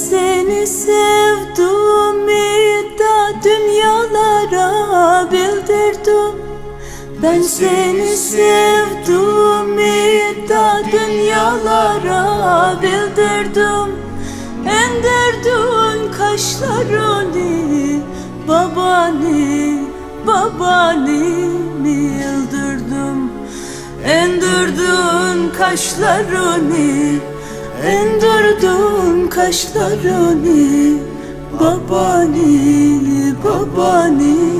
seni sevdim da dünyalara bildirdim. Ben seni sevdim da dünyalara bildirdim. Endirdin kaşlarını babani babani yıldırdım Endirdin kaşlarını Endirdin kaşlarını babani yıldırdım